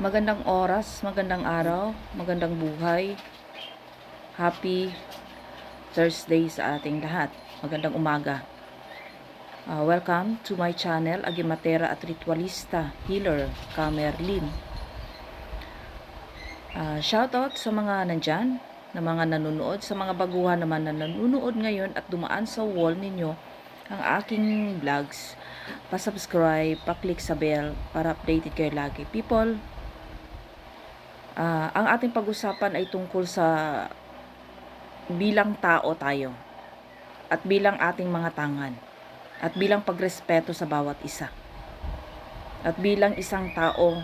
Magandang oras, magandang araw, magandang buhay. Happy Thursday sa ating lahat. Magandang umaga. Ah, welcome to my channel, Agimatera at Ritualista Healer, Kamerlin. Ah, shoutout sa mga nandyan, na mga nanonood, sa mga baguhan naman na nanonood ngayon at dumaan sa wall ninyo ang aking vlogs. Pa-subscribe, pa-click sa bell para updated kayo lagi. People, Ah, ang ating pag-usapan ay tungkol sa bilang tao tayo at bilang ating mga tangan at bilang pagrespeto sa bawat isa. At bilang isang tao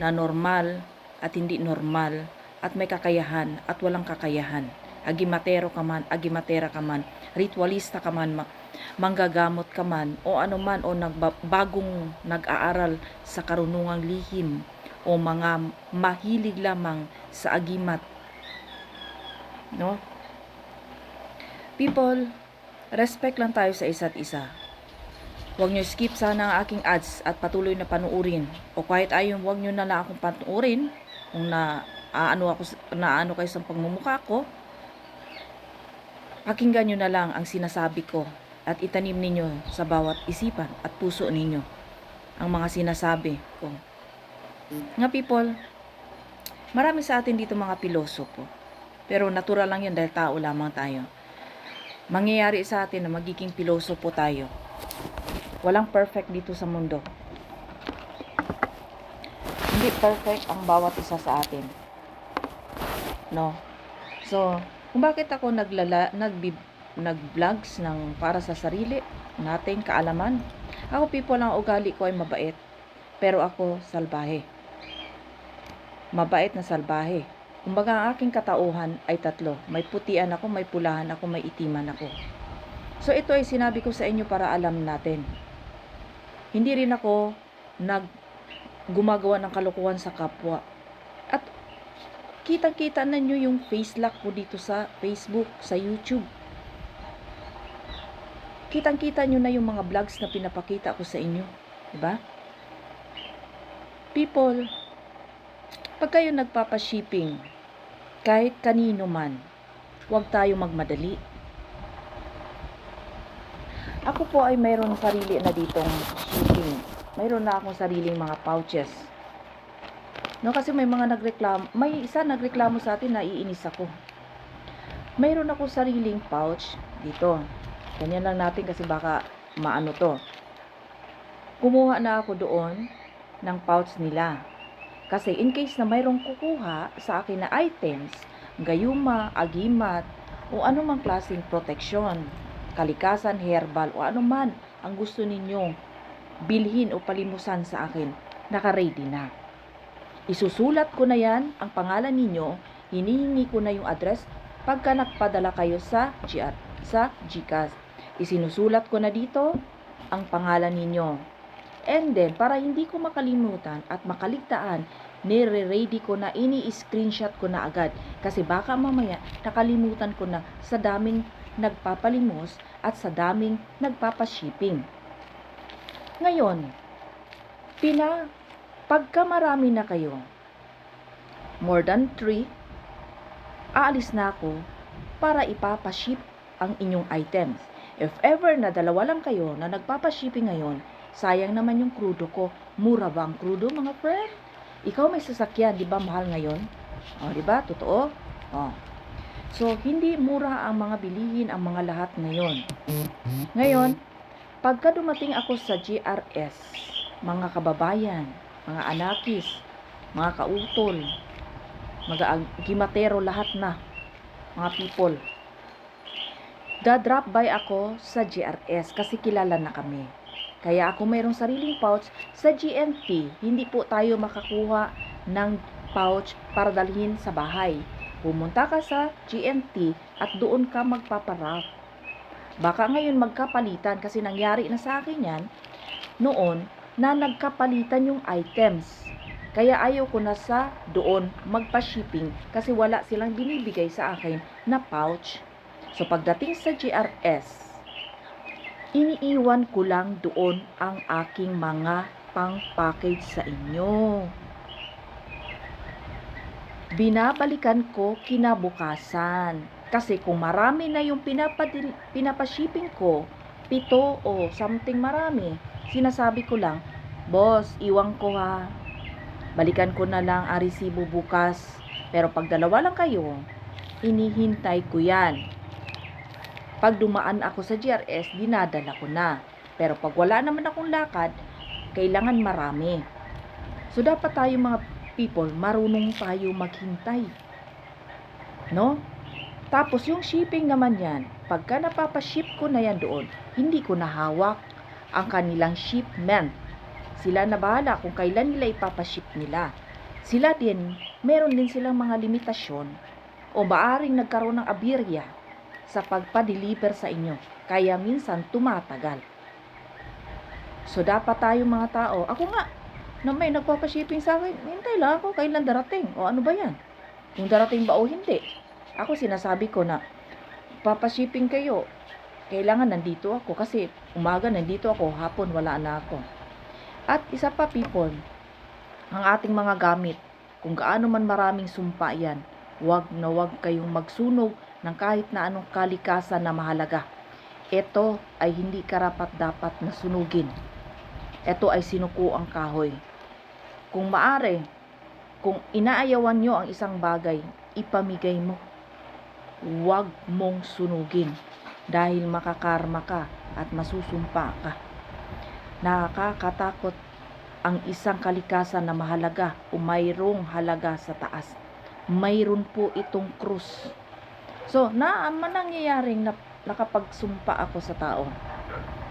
na normal at hindi normal at may kakayahan at walang kakayahan. Agimatero ka man, agimatera ka man ritualista ka man ma- manggagamot ka man o ano man o nagba- bagong nag-aaral sa karunungang lihim o mga mahilig lamang sa agimat. No? People, respect lang tayo sa isa't isa. Huwag nyo skip sana ang aking ads at patuloy na panuurin. O kahit ayaw, huwag nyo na lang akong panuurin kung na aano ako na ano kayo sa pagmumukha ko. Pakinggan nyo na lang ang sinasabi ko at itanim ninyo sa bawat isipan at puso ninyo ang mga sinasabi ko. Nga people, marami sa atin dito mga pilosopo. Pero natural lang yun dahil tao lamang tayo. Mangyayari sa atin na magiging pilosopo tayo. Walang perfect dito sa mundo. Hindi perfect ang bawat isa sa atin. No? So, kung bakit ako naglala, nagbi, nag-vlogs ng para sa sarili, nating kaalaman. Ako people ang ugali ko ay mabait. Pero ako salbahe mabait na salbahe. Kumbaga ang aking katauhan ay tatlo. May putian ako, may pulahan ako, may itiman ako. So ito ay sinabi ko sa inyo para alam natin. Hindi rin ako nag gumagawa ng kalokohan sa kapwa. At kitang-kita na nyo yung face lock ko dito sa Facebook, sa YouTube. Kitang-kita nyo na yung mga vlogs na pinapakita ko sa inyo. Diba? People, pag kayo nagpapa-shipping, kahit kanino man, huwag tayo magmadali. Ako po ay mayroon sarili na ditong shipping. Mayroon na akong sariling mga pouches. No, kasi may mga nagreklamo, may isa nagreklamo sa atin na iinis ako. Mayroon ako sariling pouch dito. Ganyan lang natin kasi baka maano to. Kumuha na ako doon ng pouch nila. Kasi in case na mayroong kukuha sa akin na items, gayuma, agimat, o anumang klaseng proteksyon, kalikasan, herbal, o anuman ang gusto ninyong bilhin o palimusan sa akin, naka-ready na. Isusulat ko na yan, ang pangalan ninyo, hinihingi ko na yung address pagka nagpadala kayo sa GR, sa GCash. Isinusulat ko na dito ang pangalan ninyo, And then, para hindi ko makalimutan at makaligtaan, nire-ready ko na, ini-screenshot ko na agad. Kasi baka mamaya, nakalimutan ko na sa daming nagpapalimos at sa daming nagpapashipping. Ngayon, pina, pagka marami na kayo, more than 3, aalis na ako para ipapaship ang inyong items. If ever na dalawa lang kayo na nagpapashipping ngayon, Sayang naman yung krudo ko. Mura ba ang krudo, mga friend? Ikaw may sasakyan, di ba mahal ngayon? O, di ba? Totoo? O. So, hindi mura ang mga bilihin, ang mga lahat ngayon. Ngayon, pagka dumating ako sa GRS, mga kababayan, mga anakis, mga kautol, mga gimatero, lahat na, mga people, da-drop by ako sa GRS kasi kilala na kami. Kaya ako mayroong sariling pouch sa GNP. Hindi po tayo makakuha ng pouch para dalhin sa bahay. Pumunta ka sa GNT at doon ka magpaparap. Baka ngayon magkapalitan kasi nangyari na sa akin yan noon na nagkapalitan yung items. Kaya ayaw ko na sa doon magpa-shipping kasi wala silang binibigay sa akin na pouch. So pagdating sa GRS, iniiwan ko lang doon ang aking mga pang-package sa inyo. binabalikan ko kinabukasan. Kasi kung marami na yung pinapadil, pinapashipping ko, pito o something marami, sinasabi ko lang, boss, iwan ko ha. Balikan ko na lang ang resibo bukas. Pero pag dalawa lang kayo, inihintay ko yan. Pag dumaan ako sa GRS, dinadala ko na. Pero pag wala naman akong lakad, kailangan marami. So dapat tayo mga people, marunong tayo maghintay. No? Tapos yung shipping naman yan, pagka napapaship ko na yan doon, hindi ko nahawak ang kanilang shipment. Sila na bahala kung kailan nila ipapaship nila. Sila din, meron din silang mga limitasyon o maaring nagkaroon ng abirya sa pagpa-deliver sa inyo. Kaya minsan tumatagal. So dapat tayo mga tao, ako nga, na may nagpapashipping sa akin, hintay lang ako kailan darating. O ano ba yan? Kung darating ba o hindi? Ako sinasabi ko na, papashipping kayo, kailangan nandito ako kasi umaga nandito ako, hapon wala na ako. At isa pa people, ang ating mga gamit, kung gaano man maraming sumpa yan, wag na wag kayong magsunog ng kahit na anong kalikasan na mahalaga. Ito ay hindi karapat dapat na sunugin. Ito ay sinuko ang kahoy. Kung maari, kung inaayawan nyo ang isang bagay, ipamigay mo. Huwag mong sunugin dahil makakarma ka at masusumpa ka. Nakakatakot ang isang kalikasan na mahalaga o mayroong halaga sa taas. Mayroon po itong krus. So, na manangyayaring na, nakapagsumpa ako sa tao.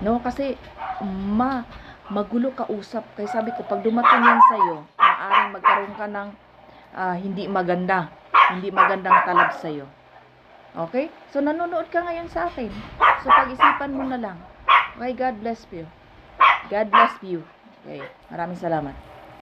No, kasi ma magulo ka usap. Kaya sabi ko, pag dumating yan sa'yo, maaaring magkaroon ka ng ah, hindi maganda. Hindi magandang talab sa'yo. Okay? So, nanonood ka ngayon sa akin. So, pag-isipan mo na lang. Okay, God bless you. God bless you. Okay, maraming salamat.